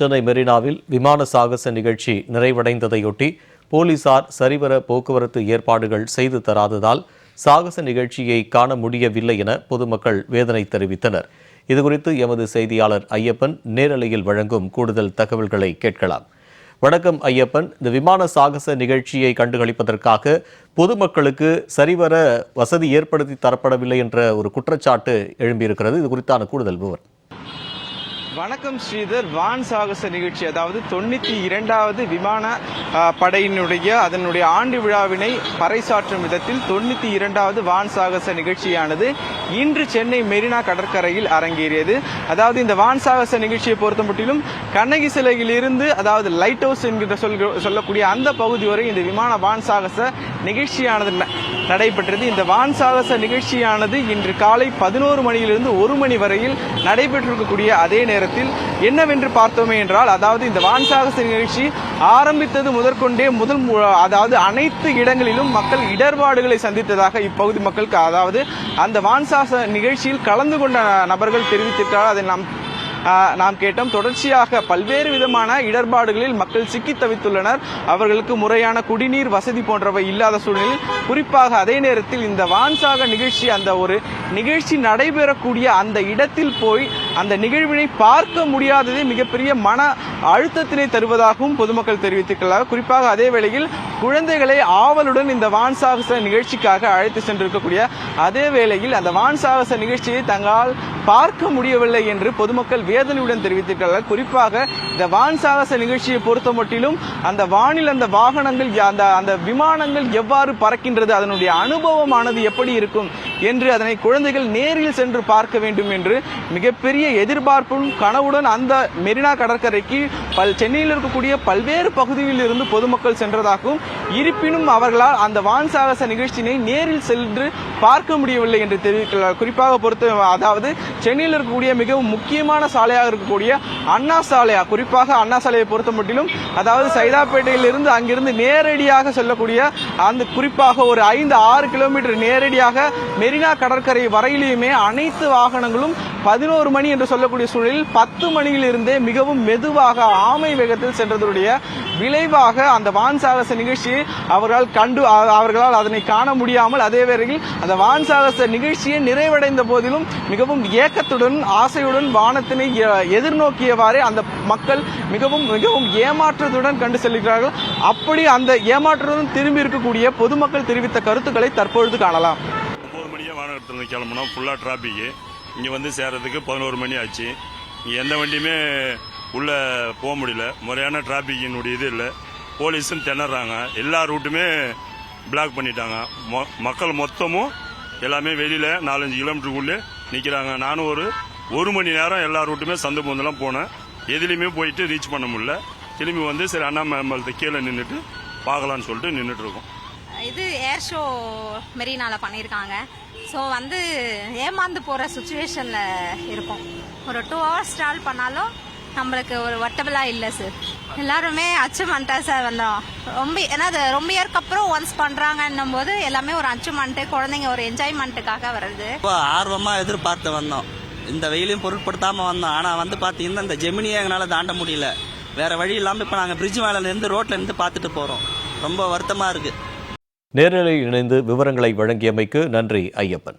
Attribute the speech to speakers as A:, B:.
A: சென்னை மெரினாவில் விமான சாகச நிகழ்ச்சி நிறைவடைந்ததையொட்டி போலீசார் சரிவர போக்குவரத்து ஏற்பாடுகள் செய்து தராததால் சாகச நிகழ்ச்சியை காண முடியவில்லை என பொதுமக்கள் வேதனை தெரிவித்தனர். இதுகுறித்து எமது செய்தியாளர் ஐயப்பன் நேரலையில் வழங்கும் கூடுதல் தகவல்களை கேட்கலாம். வணக்கம் ஐயப்பன். இந்த விமான சாகச நிகழ்ச்சியை கண்டுகளிப்பதற்காக பொதுமக்களுக்கு சரிவர வசதி ஏற்படுத்தி தரப்படவில்லை என்ற ஒரு குற்றச்சாட்டு எழும்பியிருக்கிறது. இது குறித்தான கூடுதல் விவரம்.
B: வணக்கம் ஸ்ரீதர். வான் சாகச நிகழ்ச்சி அதாவது தொண்ணூற்றி இரண்டாவது விமான படையினுடைய அதனுடைய ஆண்டு விழாவினை பறைசாற்றும் விதத்தில் தொண்ணூற்றி இரண்டாவது வான் சாகச நிகழ்ச்சியானது இன்று சென்னை மெரினா கடற்கரையில் அரங்கேறியது. அதாவது இந்த வான் சாகச நிகழ்ச்சியை பொறுத்த மட்டிலும் கண்ணகி சிலையிலிருந்து அதாவது லைட் ஹவுஸ் என்கிற சொல் சொல்லக்கூடிய அந்த பகுதி வரை இந்த விமான வான் சாகச நிகழ்ச்சியானது ந- நடைபெற்றது. இந்த வான் சாகச நிகழ்ச்சியானது இன்று காலை பதினோரு மணியிலிருந்து ஒரு மணி வரையில் நடைபெற்றிருக்கக்கூடிய அதே நேரம் நேரத்தில் என்னவென்று பார்த்தோமே என்றால் அதாவது இந்த வான் சாகச நிகழ்ச்சி ஆரம்பித்தது முதற்கொண்டே முதல் அதாவது அனைத்து இடங்களிலும் மக்கள் இடர்பாடுகளை சந்தித்ததாக இப்பகுதி மக்களுக்கு அதாவது அந்த வான் சாகச நிகழ்ச்சியில் கலந்து கொண்ட நபர்கள் தெரிவித்திருக்கிறார் அதை நாம் நாம் கேட்டோம். தொடர்ச்சியாக பல்வேறு விதமான இடர்பாடுகளில் மக்கள் சிக்கி தவித்துள்ளனர். அவர்களுக்கு முறையான குடிநீர் வசதி போன்றவை இல்லாத சூழ்நிலையில் குறிப்பாக அதே நேரத்தில் இந்த வான்சாக நிகழ்ச்சி அந்த ஒரு நிகழ்ச்சி நடைபெறக்கூடிய அந்த இடத்தில் போய் அந்த நிகழ்வினை பார்க்க முடியாததே மிகப்பெரிய மன அழுத்தத்தினை தருவதாகவும் பொதுமக்கள் தெரிவித்துள்ளார் குறிப்பாக அதே வேளையில் குழந்தைகளை ஆவலுடன் இந்த வான் சாகச நிகழ்ச்சிக்காக அழைத்து சென்றிருக்கக்கூடிய அதே வேளையில் அந்த வான் சாகச நிகழ்ச்சியை தங்களால் பார்க்க முடியவில்லை என்று பொதுமக்கள் வேதனையுடன் தெரிவித்திருக்கிறார்கள் குறிப்பாக இந்த வான் சாகச நிகழ்ச்சியை பொறுத்த மட்டிலும் அந்த வானில் அந்த வாகனங்கள் அந்த அந்த விமானங்கள் எவ்வாறு பறக்கின்றது அதனுடைய அனுபவமானது எப்படி இருக்கும் என்று அதனை குழந்தைகள் நேரில் சென்று பார்க்க வேண்டும் என்று மிகப்பெரிய எதிர்பார்ப்பும் கனவுடன் அந்த மெரினா கடற்கரைக்கு பல் சென்னையில் இருக்கக்கூடிய பல்வேறு பகுதிகளில் இருந்து பொதுமக்கள் சென்றதாகவும் இருப்பினும் அவர்களால் அந்த வான் சாகச நிகழ்ச்சியினை நேரில் சென்று பார்க்க முடியவில்லை என்று தெரிவிக்கிறார் குறிப்பாக பொறுத்த அதாவது சென்னையில் இருக்கக்கூடிய மிகவும் முக்கியமான சாலையாக இருக்கக்கூடிய அண்ணா சாலையா? குறிப்பாக அண்ணா சாலையை பொறுத்த மட்டிலும் அதாவது சைதாப்பேட்டையில் இருந்து அங்கிருந்து நேரடியாக செல்லக்கூடிய அந்த குறிப்பாக ஒரு ஐந்து ஆறு கிலோமீட்டர் நேரடியாக மெரினா கடற்கரை வரையிலுமே அனைத்து வாகனங்களும் பதினோரு மணி என்று சொல்லக்கூடிய சூழலில் பத்து மணியிலிருந்தே மிகவும் மெதுவாக ஆமை வேகத்தில் சென்றதுடைய விளைவாக அந்த வான்சாரச நிகழ்ச்சியை அவர்களால் கண்டு அவர்களால் அதனை காண முடியாமல் அதே வேளையில் அந்த வான்சாரச நிகழ்ச்சியை நிறைவடைந்த போதிலும் மிகவும் ஏக்கத்துடன் ஆசையுடன் வானத்தினை எ- எதிர்நோக்கியவாறே அந்த மக்கள் மிகவும் மிகவும் ஏமாற்றத்துடன் கண்டு செல்கிறார்கள். அப்படி அந்த ஏமாற்றத்துடன் திரும்பி இருக்கக்கூடிய பொதுமக்கள் தெரிவித்த கருத்துக்களை தற்பொழுது காணலாம்.
C: ஒம்பது மணியே வானகரத்துலேருந்து கிளம்புனோம் ஃபுல்லாக டிராஃபிக்கு இங்கே வந்து சேர்றதுக்கு பதினோரு மணி ஆச்சு. எந்த வண்டியுமே உள்ளே போக முடியல. முறையான டிராஃபிக்கினுடைய இது இல்லை. போலீஸும் திணறாங்க. எல்லா ரூட்டுமே பிளாக் பண்ணிட்டாங்க. மொ மக்கள் மொத்தமும் எல்லாமே வெளியில் நாலஞ்சு கிலோமீட்டருக்குள்ளே நிற்கிறாங்க நானும் ஒரு ஒரு மணி நேரம் எல்லா ரூட்டுமே சந்து பொந்தெல்லாம் போனேன். எதுலேயுமே போயிட்டு ரீச் பண்ண முடியல. திரும்பி வந்து சரி அண்ணா கீழே நின்றுட்டு பார்க்கலான்னு சொல்லிட்டு நின்றுட்டு இருக்கோம்
D: இது ஏர் ஷோ மெரினால பண்ணியிருக்காங்க. ஸோ வந்து ஏமாந்து போகிற சுச்சுவேஷனில் இருக்கும். ஒரு டூ ஹவர்ஸ் ட்ராவல் பண்ணாலும் நம்மளுக்கு ஒரு ஒர்த்தபிளாக இல்லை சார் எல்லாருமே அச்சுமெண்ட்டாக சார் வந்தோம் ரொம்ப ஏன்னா அது ரொம்ப இயர்க்கு அப்புறம் ஒன்ஸ் பண்ணுறாங்கன்னும் போது எல்லாமே ஒரு அச்சுமெண்ட்டு குழந்தைங்க ஒரு என்ஜாய்மெண்ட்டுக்காக வருது
E: ரொம்ப ஆர்வமாக எதிர்பார்த்து வந்தோம். இந்த வெயிலையும் பொருட்படுத்தாமல் வந்தோம். ஆனால் வந்து பார்த்தீங்கன்னா இந்த ஜெமினியை எங்களால் தாண்ட முடியல. வேற வழி இல்லாமல் இப்போ நாங்கள் பிரிட்ஜ் மேலே இருந்து ரோட்ல இருந்து பார்த்துட்டு போகிறோம் ரொம்ப வருத்தமாக இருக்குது
A: நேரலையில் இணைந்து விவரங்களை வழங்கியமைக்கு நன்றி ஐயப்பன்.